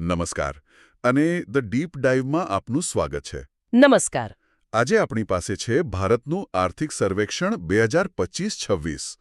નમસ્કાર અને the deep ડાઇવમાં આપનું સ્વાગત છે. નમસ્કાર. આજે આપણી પાસે છે ભારતનું આર્થિક સર્વેક્ષણ બે હજાર પચીસ છવ્વીસ.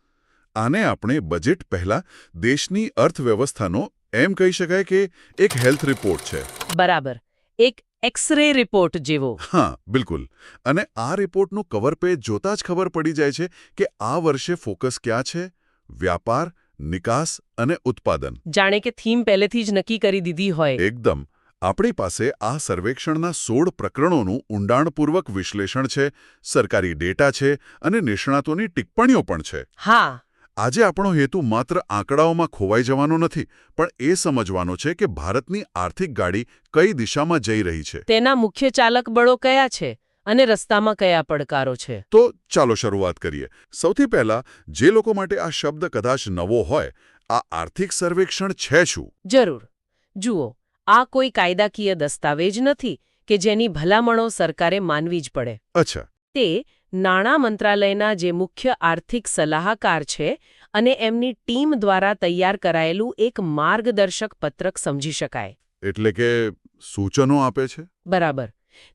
આને આપણે બજેટ પહેલા દેશની અર્થવ્યવસ્થાનો એમ કહી શકાય કે એક હેલ્થ રિપોર્ટ છે. બરાબર. એક એક્સરે રિપોર્ટ જેવો. હા બિલકુલ. અને આ રિપોર્ટનું કવર પેજ જોતા જ ખબર પડી જાય છે કે આ વર્ષે ફોકસ ક્યાં છે? વ્યાપાર નિકાસ અને ઉત્પાદન. જાણે કે થીમ પહેલેથી જ નક્કી કરી દીધી હોય. એકદમ. આપણી પાસે આ સર્વેક્ષણના સોળ પ્રકરણોનું ઊંડાણપૂર્વક વિશ્લેષણ છે સરકારી ડેટા છે અને નિષ્ણાતોની ટિપ્પણીઓ પણ છે. હા. આજે આપણો હેતુ માત્ર આંકડાઓમાં ખોવાઈ જવાનો નથી પણ એ સમજવાનો છે કે ભારતની આર્થિક ગાડી કઈ દિશામાં જઈ રહી છે. તેના મુખ્ય ચાલક બળો કયા છે? અને રસ્તામાં કયા પડકારો છે? તો ચાલો શરૂઆત કરીએ. સૌથી પહેલા જે લોકો માટે આ શબ્દ કદાચ નવો હોય આ આર્થિક સર્વેક્ષણ છે શું? જરૂર. જુઓ આ કોઈ કાયદાકીય દસ્તાવેજ નથી કે જેની ભલામણો સરકારે માનવી જ પડે. અચ્છા. તે નાણાં મંત્રાલયના જે મુખ્ય આર્થિક સલાહકાર છે અને એમની ટીમ દ્વારા તૈયાર કરાયેલું એક માર્ગદર્શક પત્રક સમજી શકાય. એટલે કે સૂચનો આપે છે? બરાબર.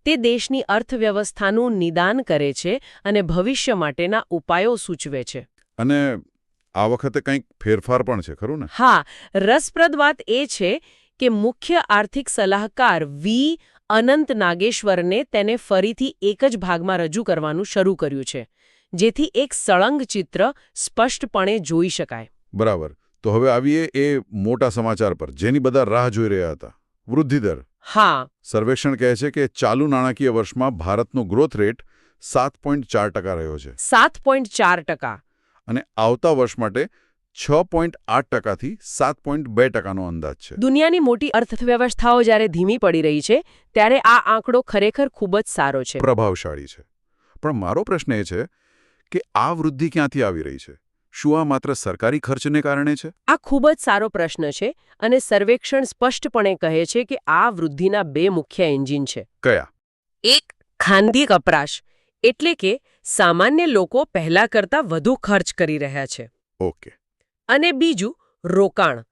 તે દેશની અર્થવ્યવસ્થાનું નિદાન કરે છે અને ભવિષ્ય માટેના ઉપાયો સૂચવે છે. અને આ વખતે કંઈક ફેરફાર પણ છે ખરું ને? હા રસપ્રદ વાત એ છે કે મુખ્ય આર્થિક સલાહકાર વી. અનંત નાગેશ્વરને તેને ફરીથી એક જ ભાગમાં રજૂ કરવાનું શરૂ કર્યું છે જેથી એક સળંગ ચિત્ર સ્પષ્ટપણે જોઈ શકાય. બરાબર. તો હવે આવીએ એ મોટા સમાચાર પર જેની બધા રાહ જોઈ રહ્યા હતા. વૃદ્ધિદર હા. સર્વેક્ષણ કહે છે કે ચાલુ નાણાકીય વર્ષમાં ભારતનો ગ્રોથ રેટ સાત પોઈન્ટ ચાર ટકા રહ્યો છે. સાત પોઈન્ટ ચાર ટકા. અને આવતા વર્ષ માટે છ પોઈન્ટ આઠ ટકાથી સાત પોઈન્ટ બે ટકાનો અંદાજ છે. દુનિયાની મોટી અર્થવ્યવસ્થાઓ જ્યારે ધીમી પડી રહી છે ત્યારે આ આંકડો ખરેખર ખૂબ જ સારો છે. પ્રભાવશાળી છે. પણ મારો પ્રશ્ન એ છે કે આ વૃદ્ધિ ક્યાંથી આવી રહી છે? શું આ માત્ર સરકારી ખર્ચને કારણે છે? આ ખૂબ જ સારો પ્રશ્ન છે અને સર્વેક્ષણ સ્પષ્ટપણે કહે છે કે આ વૃદ્ધિના બે મુખ્ય એન્જિન છે. કયા? એક ખાનગી કપરાશ એટલે કે સામાન્ય લોકો પહેલા કરતા વધુ ખર્ચ કરી રહ્યા છે. ઓકે. અને બીજું રોકાણ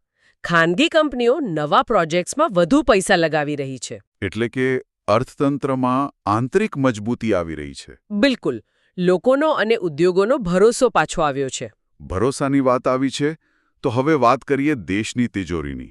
ખાનગી કંપનીઓ નવા પ્રોજેક્ટ્સમાં વધુ પૈસા લગાવી રહી છે. એટલે કે અર્થતંત્રમાં આંતરિક મજબૂતી આવી રહી છે. બિલકુલ લોકોનો અને ઉદ્યોગોનો ભરોસો પાછો આવ્યો છે. ભરોસાની વાત આવી છે તો હવે વાત કરીએ દેશની તિજોરીની.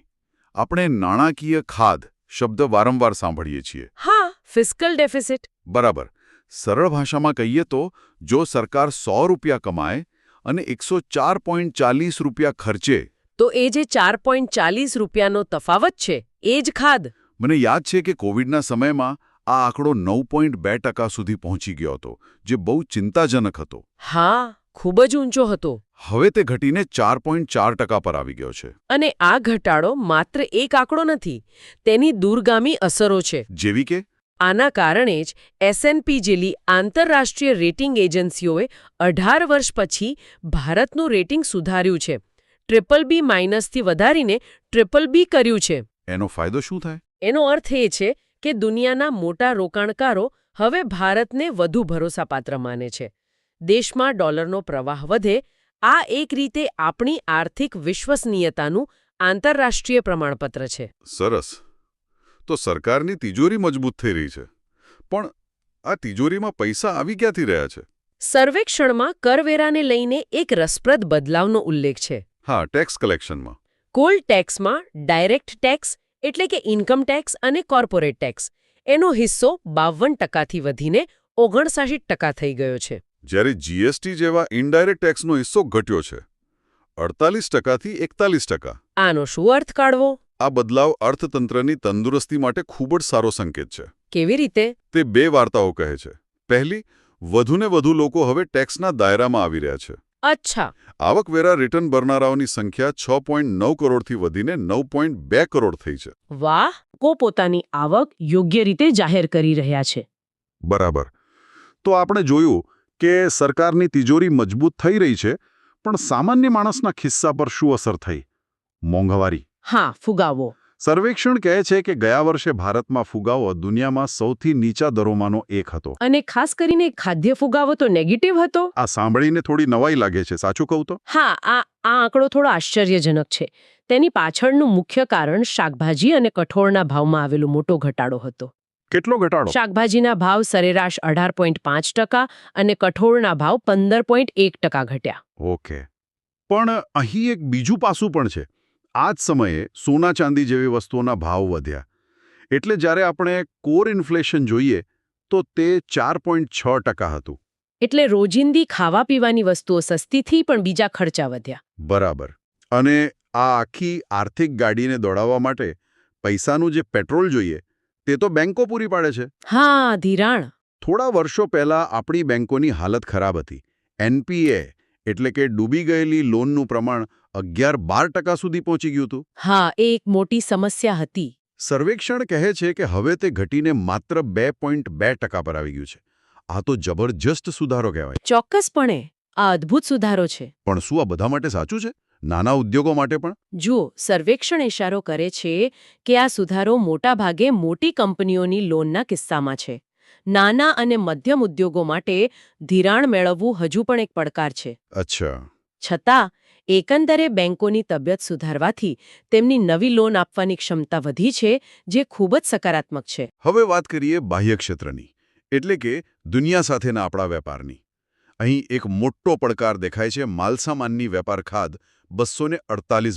આપણે નાણાકીય ખાદ શબ્દ વારંવાર સાંભળીએ છીએ. હા ફિસ્કલ ડેફિસિટ. બરાબર. સરળ ભાષામાં કહીએ તો જો સરકાર સો રૂપિયા કમાય અને એકસો ચાર પોઈન્ટ ચાલીસ રૂપિયા ખર્ચે તો એ જે ચાર પોઈન્ટ ચાલીસ રૂપિયાનો તફાવત છે એ જ ખાદ મને યાદ છે કે કોવિડના સમયમાં આ આંકડો નવ પોઈન્ટ બે ટકા સુધી પહોંચી ગયો હતો જે બહુ ચિંતાજનક હતો. હા. ખૂબ જ ઊંચો હતો. હવે તે ઘટીને ચાર પોઈન્ટ ચાર ટકા પર આવી ગયો છે. અને આ ઘટાડો માત્ર એક આંકડો નથી તેની દૂરગામી અસરો છે. જેવી કે? આના કારણે જ એસએનપી જેલી આંતરરાષ્ટ્રીય રેટિંગ એજન્સીઓએ અઢાર વર્ષ પછી ભારતનું રેટિંગ સુધાર્યું છે. ટ્રિપલ બી માઇનસથી વધારીને ટ્રિપલ બી કર્યું છે. એનો ફાયદો શું થાય? એનો અર્થ એ છે કે દુનિયાના મોટા રોકાણકારો હવે ભારતને વધુ ભરોસાપાત્ર માને છે. દેશમાં ડોલરનો પ્રવાહ વધે આ એક રીતે આપણી આર્થિક વિશ્વસનીયતાનું આંતરરાષ્ટ્રીય પ્રમાણપત્ર છે. સરસ. તો સરકારની તિજોરી મજબૂત થઈ રહી છે. પણ આ તિજોરીમાં પૈસા આવી ક્યાંથી રહ્યા છે? સર્વેક્ષણમાં કરવેરાને લઈને એક રસપ્રદ બદલાવનો ઉલ્લેખ છે. હા ટેક્સ કલેક્શનમાં. કોલ ટેક્સમાં ડાયરેક્ટ ટેક્સ એટલે કે ઇન્કમ ટેક્સ અને કોર્પોરેટ ટેક્સ. એનો હિસ્સો બાવન ટકાથી વધીને ઓગણસાઠી ટકા થઈ ગયો છે. જ્યારે જીએસટી જેવા ઇનડાયરેક્ટ ટેક્સનો હિસ્સો ઘટ્યો છે. અડતાલીસ ટકાથી એકતાલીસ ટકા. આનો શું અર્થ કાઢવો? આ બદલાવ અર્થતંત્રની તંદુરસ્તી માટે ખૂબ જ સારો સંકેત છે. કેવી રીતે? તે બે વાર્તાઓ કહે છે. પહેલી વધુને વધુ લોકો હવે ટેક્સના દાયરામાં આવી રહ્યા છે. અચ્છા. આવકવેરા રિટર્ન ભરનારાઓની સંખ્યા છ પોઈન્ટ નવ કરોડથી વધીને નવ પોઈન્ટ બે કરોડ થઈ છે. વાહ! કો પોતાની આવક યોગ્ય રીતે જાહેર કરી રહ્યા છે. બરાબર. તો આપણે જોયું કે સરકારની તિજોરી મજબૂત થઈ રહી છે પણ સામાન્ય માણસના ખિસ્સા પર શું અસર થઈ? મોંઘવારી. હા ફુગાવો. સર્વેક્ષણ કહે છે કે ગયા વર્ષે ભારતમાં ફુગાવો દુનિયામાં સૌથી નીચા દરોમાંનો એક હતો. અને ખાસ કરીને ખાદ્ય ફુગાવો તો નેગેટિવ હતો? આ સાંભળીને થોડી નવાઈ લાગે છે સાચું કહું તો? હા આ આ આંકડો થોડો આશ્ચર્યજનક છે. તેની પાછળનું મુખ્ય કારણ શાકભાજી અને કઠોળના ભાવમાં આવેલો મોટો ઘટાડો હતો. કેટલો ઘટાડો? શાકભાજીના ભાવ સરેરાશ અઢાર પોઈન્ટ પાંચ ટકા અને કઠોળના ભાવ પંદર પોઈન્ટ એક ટકા ઘટ્યા. ઓકે. પણ અહીં એક બીજું પાસું પણ છે. આ જ સમયે સોના ચાંદી જેવી વસ્તુઓના ભાવ વધ્યા. એટલે જ્યારે આપણે કોર ઇન્ફ્લેશન જોઈએ તો તે ચાર પોઈન્ટ છ ટકા હતું. એટલે રોજિંદી ખાવા પીવાની વસ્તુઓ સસ્તીથી પણ બીજા ખર્ચા વધ્યા. બરાબર. અને આ આખી આર્થિક ગાડીને દોડાવવા માટે પૈસાનું જે પેટ્રોલ જોઈએ તે તો બેંકો પૂરી પાડે છે. હા ધિરાણ. થોડા વર્ષો પહેલા આપણી બેંકોની હાલત ખરાબ હતી. એનપીએ એટલે કે ડૂબી ગયેલી લોનનું પ્રમાણ અગિયાર બાર ટકા સુધી પહોંચી ગયું હતું. હા એ એક મોટી સમસ્યા હતી. સર્વેક્ષણ કહે છે કે હવે તે ઘટીને માત્ર બે પોઈન્ટ બે ટકા પર આવી ગયું છે. આ તો જબરજસ્ત સુધારો કહેવાય. ચોક્કસપણે આ અદ્ભુત સુધારો છે. પણ શું આ બધા માટે સાચું છે? નાના ઉદ્યોગો માટે પણ? જુઓ સર્વેક્ષણ ઇશારો કરે છે કે આ સુધારો મોટાભાગે મોટી કંપનીઓની લોનના કિસ્સામાં છે. નાના અને મધ્યમ ઉદ્યોગો માટે ધિરાણ મેળવવું હજુ પણ એક પડકાર છે. અચ્છા. છતાં એકંદરે બેંકોની તબિયત સુધારવાથી તેમની નવી લોન આપવાની ક્ષમતા વધી છે જે ખૂબ જ સકારાત્મક છે. હવે વાત કરીએ બાહ્ય ક્ષેત્રની એટલે કે દુનિયા સાથેના આપણા વેપારની. અહીં એક મોટો પડકાર દેખાય છે માલસામાનની વેપાર ખાદ બસો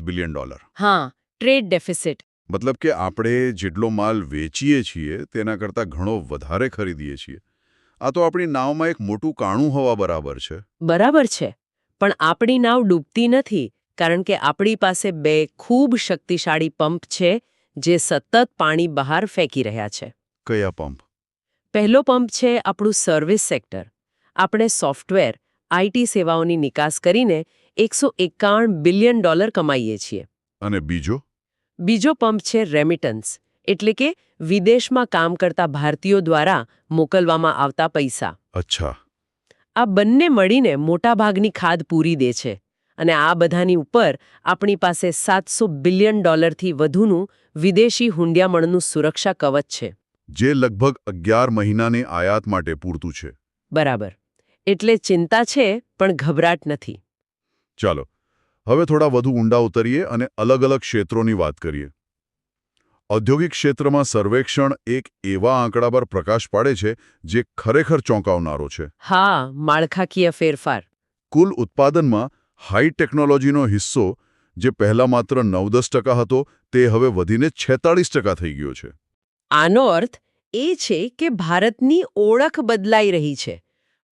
બિલિયન ડોલર. હા ટ્રેડ ડેફિસિટ. મતલબ કે આપણે જેટલો માલ વેચીએ છીએ તેના કરતાં ઘણો વધારે ખરીદીએ છીએ. આ તો આપણી નાવમાં એક મોટું કાણું હોવા બરાબર છે. બરાબર છે. પણ આપણી નાવ ડૂબતી નથી કારણ કે આપણી પાસે બે ખૂબ શક્તિશાળી પંપ છે જે સતત પાણી બહાર ફેંકી રહ્યા છે. કયા પંપ? પહેલો પંપ છે આપણું સર્વિસ સેક્ટર. આપણે સોફ્ટવેર આઈટી સેવાઓની નિકાસ કરીને એકસો એકાવન બિલિયન ડોલર કમાઈએ છીએ. અને બીજો? બીજો પંપ છે રેમિટન્સ એટલે કે વિદેશમાં કામ કરતા ભારતીયો દ્વારા મોકલવામાં આવતા પૈસા. અચ્છા. આ બંને મળીને મોટાભાગની ખાદ પૂરી દે છે અને આ બધાની ઉપર આપણી પાસે સાતસો બિલિયન ડોલરથી વધુનું વિદેશી હુંડિયામણનું સુરક્ષા કવચ છે. જે લગભગ અગિયાર મહિનાની આયાત માટે પૂરતું છે. બરાબર. એટલે ચિંતા છે પણ ગભરાટ નથી. ચાલો હવે થોડા વધુ ઊંડા ઉતરીએ અને અલગ અલગ ક્ષેત્રોની વાત કરીએ. ઔદ્યોગિક ક્ષેત્રમાં સર્વેક્ષણ એક એવા આંકડા પર પ્રકાશ પાડે છે જે ખરેખર ચોંકાવનારો છે. હા માળખાકીય ફેરફાર. કુલ ઉત્પાદનમાં હાઈ ટેકનોલોજીનો હિસ્સો જે પહેલા માત્ર નવ દસ ટકા હતો તે હવે વધીને છેતાળીસ ટકા થઈ ગયો છે. આનો અર્થ એ છે કે ભારતની ઓળખ બદલાઈ રહી છે.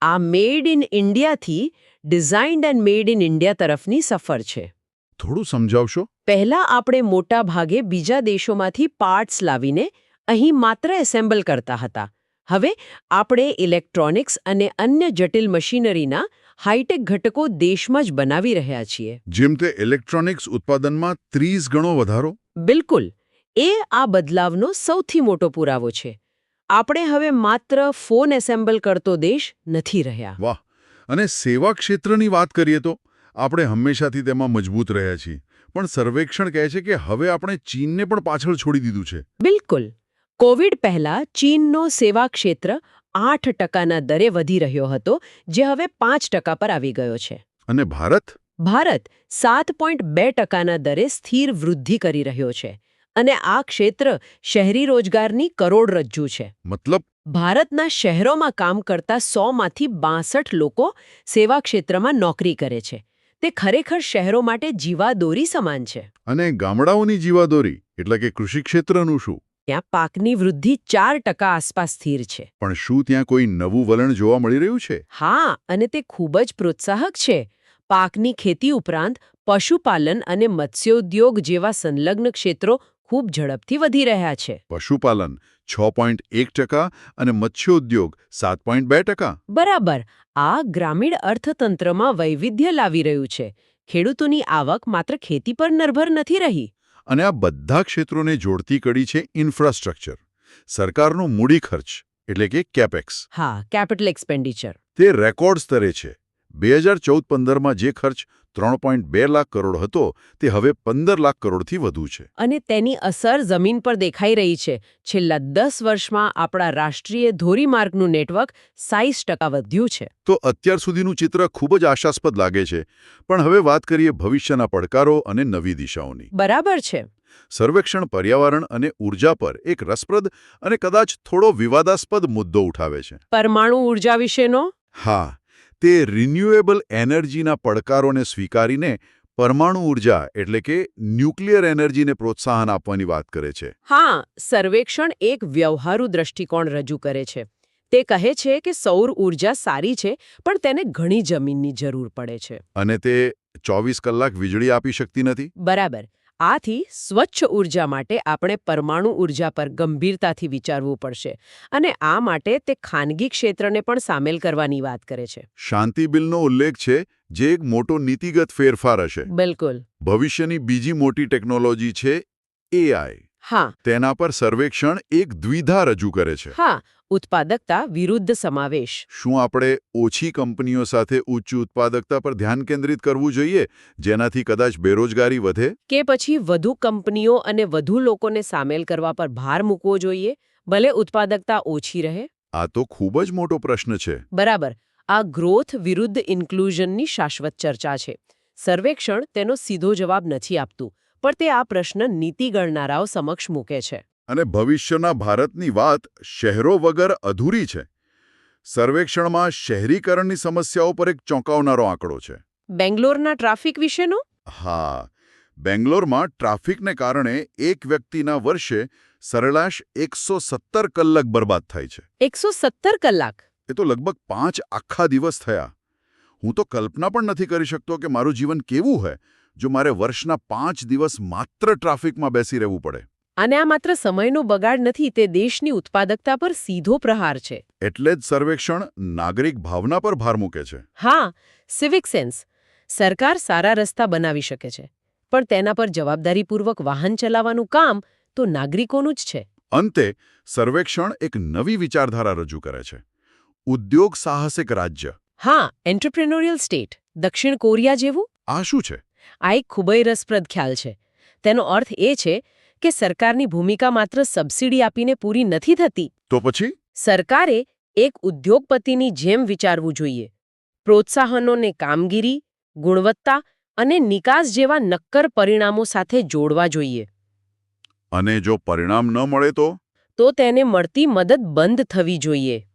આ made in ઇન્ડિયાથી designed and made in India તરફની સફર છે. થોડું સમજાવશો? પહેલા આપણે મોટા ભાગે બીજા દેશોમાંથી પાર્ટ્સ લાવીને અહીં માત્ર એસેમ્બલ કરતા હતા. હવે આપણે ઇલેક્ટ્રોનિક્સ અને અન્ય જટિલ મશીનરીના હાઈટેક ઘટકો દેશમાં જ બનાવી રહ્યા છીએ. જેમ તે ઇલેક્ટ્રોનિક્સ ઉત્પાદનમાં ત્રીસ ગણો વધારો? બિલકુલ. એ આ બદલાવનો સૌથી મોટો પુરાવો છે. આપણે હવે માત્ર ફોન એસેમ્બલ કરતો દેશ નથી રહ્યા. વાહ! અને સેવા ક્ષેત્રની વાત કરીએ તો આપણે હંમેશાથી તેમાં મજબૂત રહ્યા છીએ. પણ સર્વેક્ષણ કહે છે કે હવે આપણે ચીનને પણ પાછળ છોડી દીધું છે. બિલકુલ. કોવિડ પહેલા ચીનનો સેવા ક્ષેત્ર આઠ ટકાના દરે વધી રહ્યો હતો જે હવે પાંચ ટકા પર આવી ગયો છે. અને ભારત? ભારત સાત પોઈન્ટ બે ટકાના દરે સ્થિર વૃદ્ધિ કરી રહ્યો છે. અને આ ક્ષેત્ર શહેરી રોજગારની કરોડરજ્જુ છે. મતલબ? ભારતના શહેરોમાં કામ કરતા સોમાંથી બાસઠ લોકો સેવા ક્ષેત્રમાં નોકરી કરે છે. તે ખરેખર શહેરો માટે જીવાદોરી સમાન છે. અને ગામડાઓની જીવાદોરી એટલે કે કૃષિ ક્ષેત્રનું શું? ત્યાં પાકની વૃદ્ધિ ચાર ટકા આસપાસ સ્થિર છે. પણ શું ત્યાં કોઈ નવું વલણ જોવા મળી રહ્યું છે? હા અને તે ખૂબ જ પ્રોત્સાહક છે. પાકની ખેતી ઉપરાંત પશુપાલન અને મત્સ્યોદ્યોગ જેવા સંલગ્ન ક્ષેત્રો ખૂબ ઝડપથી વધી રહ્યા છે. પશુપાલન છ પોઈન્ટ એક ટકા અને મત્સ્યોદ્યોગ સાત પોઈન્ટ બે ટકા. બરાબર. આ ગ્રામીણ અર્થતંત્રમાં વૈવિધ્ય લાવી રહ્યું છે. ખેડૂતોની આવક માત્ર ખેતી પર નિર્ભર નથી રહી. અને આ બધા ક્ષેત્રોને જોડતી કડી છે ઇન્ફ્રાસ્ટ્રક્ચર. સરકારનો મૂડી ખર્ચ એટલે કે કેપેક્સ. હા કેપિટલ એક્સપેન્ડિચર. તે રેકોર્ડ સ્તરે છે. બે હજાર ચૌદ પંદરમાં જે ખર્ચ ત્રણ પોઈન્ટ બે લાખ કરોડ હતો તે હવે પંદર લાખ કરોડથી વધુ છે. અને તેની અસર જમીન પર દેખાઈ રહી છે. છેલ્લા દસ વર્ષમાં આપણા રાષ્ટ્રીય ધોરીમાર્ગનું નેટવર્ક સાઈસ ટકા વધ્યું છે. તો અત્યાર સુધીનું ચિત્ર ખૂબ જ આશાસ્પદ લાગે છે. પણ હવે વાત કરીએ ભવિષ્યના પડકારો અને નવી દિશાઓની. બરાબર છે. સર્વેક્ષણ પર્યાવરણ અને ઊર્જા પર એક રસપ્રદ અને કદાચ થોડો વિવાદાસ્પદ મુદ્દો ઉઠાવે છે. પરમાણુ ઊર્જા વિશેનો? હા. તે રિન્યુએબલ એનર્જીના પડકારોને સ્વીકારીને પરમાણુ ઊર્જા એટલે કે ન્યુક્લિયર એનર્જીને પ્રોત્સાહન આપવાની વાત કરે છે. હા સર્વેક્ષણ એક વ્યવહારુ દ્રષ્ટિકોણ રજૂ કરે છે. તે કહે છે કે સૌર ઊર્જા સારી છે પણ તેને ઘણી જમીનની જરૂર પડે છે. અને તે ચોવીસ કલાક વીજળી આપી શકતી નથી? બરાબર. આથી સ્વચ્છ ઊર્જા માટે આપણે પરમાણુ ઊર્જા પર ગંભીરતાથી વિચારવું પડશે અને આ માટે તે ખાનગી ક્ષેત્રને પણ સામેલ કરવાની વાત કરે છે. શાંતિ બિલનો ઉલ્લેખ છે જે એક મોટો નીતિગત ફેરફાર હશે. બિલકુલ. ભવિષ્યની બીજી મોટી ટેકનોલોજી છે એઆઈ. હા. તેના પર સર્વેક્ષણ એક દ્વિધા રજૂ કરે છે. હા ઉત્પાદકતા વિરુદ્ધ સમાવેશ. શું આપણે ઓછી કંપનીઓ સાથે ઉચ્ચ ઉત્પાદકતા પર ધ્યાન કેન્દ્રિત કરવું જોઈએ જેનાથી કદાચ બેરોજગારી વધે? કે પછી વધુ કંપનીઓ અને વધુ લોકોને સામેલ કરવા પર ભાર મૂકવો જોઈએ ભલે ઉત્પાદકતા ઓછી રહે? આ તો ખૂબ જ મોટો પ્રશ્ન છે. બરાબર. આ ગ્રોથ વિરુદ્ધ ઇન્ક્લુઝનની શાશ્વત ચર્ચા છે. સર્વેક્ષણ તેનો સીધો જવાબ નથી આપતું. પણ તે આ પ્રશ્ન નીતિ ગણનારાઓ સમક્ષ મૂકે છે. અને ભવિષ્યના ભારતની વાત શહેરો વગર અધૂરી છે. સર્વેક્ષણમાં શહેરીકરણની સમસ્યાઓ પર એક ચોંકાવનારો આંકડો છે. બેંગ્લોરના ટ્રાફિક વિશેનો? હા. બેંગ્લોરમાં ટ્રાફિકને કારણે એક વ્યક્તિના વર્ષે સરેરાશ એકસો સત્તર કલાક બરબાદ થાય છે. એકસો સત્તર કલાક? એ તો લગભગ પાંચ આખા દિવસ થયા. હું તો કલ્પના પણ નથી કરી શકતો કે મારું જીવન કેવું હોય જો મારે વર્ષના પાંચ દિવસ માત્ર ટ્રાફિકમાં બેસી રહેવું પડે. અને આ માત્ર સમયનો બગાડ નથી તે દેશની ઉત્પાદકતા પર સીધો પ્રહાર છે. એટલે જ સર્વેક્ષણ નાગરિક ભાવના પર ભાર મૂકે છે. હા સિવિક સેન્સ સરકાર સારા રસ્તા બનાવી શકે છે. પણ તેના પર જવાબદારીપૂર્વક વાહન ચલાવવાનું કામ તો નાગરિકોનું જ છે. અંતે સર્વેક્ષણ એક નવી વિચારધારા રજૂ કરે છે. ઉદ્યોગ સાહસિક રાજ્ય. હા એન્ટરપ્રેન્યોરિયલ સ્ટેટ દક્ષિણ કોરિયા જેવું? આ શું છે? આ એક ખૂબ જ રસપ્રદ ખ્યાલ છે. તેનો અર્થ એ છે કે સરકારની ભૂમિકા માત્ર સબસિડી આપીને પૂરી નથી થતી. તો પછી? સરકારે એક ઉદ્યોગપતિની જેમ વિચારવું જોઈએ. પ્રોત્સાહનોને કામગીરી ગુણવત્તા અને નિકાસ જેવા નક્કર પરિણામો સાથે જોડવા જોઈએ. અને જો પરિણામ ન મળે તો? તો તેને મળતી મદદ બંધ થવી જોઈએ.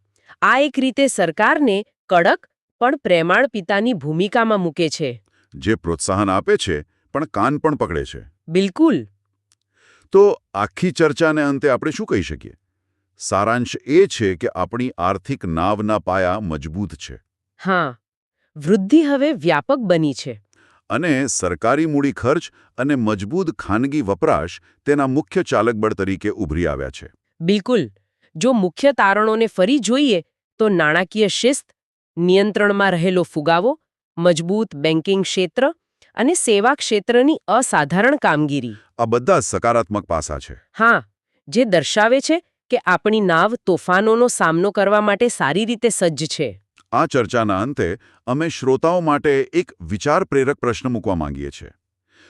આ એક રીતે સરકારને કડક પણ પ્રેમાળ પિતાની ભૂમિકામાં મૂકે છે. જે પ્રોત્સાહન આપે છે પણ કાન પણ પકડે છે. બિલકુલ. તો આખી ચર્ચાને અંતે આપણે શું કહી શકીએ? સારાંશ એ છે કે આપણી આર્થિક નાવના પાયા મજબૂત છે. હા. વૃદ્ધિ હવે વ્યાપક બની છે. અને સરકારી મૂડી ખર્ચ અને મજબૂત ખાનગી વપરાશ તેના મુખ્ય ચાલકબળ તરીકે ઉભરી આવ્યા છે. બિલકુલ. જો મુખ્ય તારણોને ફરી જોઈએ તો નાણાકીય શિસ્ત નિયંત્રણમાં રહેલો ફુગાવો મજબૂત બેન્કિંગ ક્ષેત્ર અને સેવા ક્ષેત્રની અસાધારણ કામગીરી. આ બધા સકારાત્મક પાસા છે. હા જે દર્શાવે છે કે આપણી નાવ તોફાનોનો સામનો કરવા માટે સારી રીતે સજ્જ છે. આ ચર્ચાના અંતે અમે શ્રોતાઓ માટે એક વિચાર પ્રેરક પ્રશ્ન મૂકવા માંગીએ છીએ.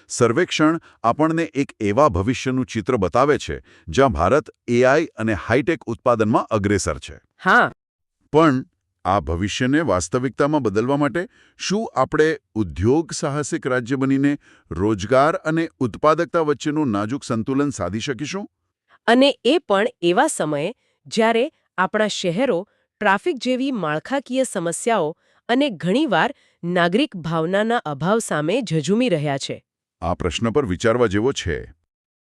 સર્વેક્ષણ આપણને એક એવા ભવિષ્યનું ચિત્ર બતાવે છે જ્યાં ભારત એઆઈ અને હાઈટેક ઉત્પાદનમાં અગ્રેસર છે. હા. પણ આ ભવિષ્યને વાસ્તવિકતામાં બદલવા માટે શું આપણે ઉદ્યોગ સાહસિક રાજ્ય બનીને રોજગાર અને ઉત્પાદકતા વચ્ચેનું નાજુક સંતુલન સાધી શકીશું? અને એ પણ એવા સમયે જ્યારે આપણા શહેરો ટ્રાફિક જેવી માળખાકીય સમસ્યાઓ અને ઘણીવાર નાગરિક ભાવનાના અભાવ સામે ઝઝૂમી રહ્યા છે. આ પ્રશ્ન પર વિચારવા જેવો છે.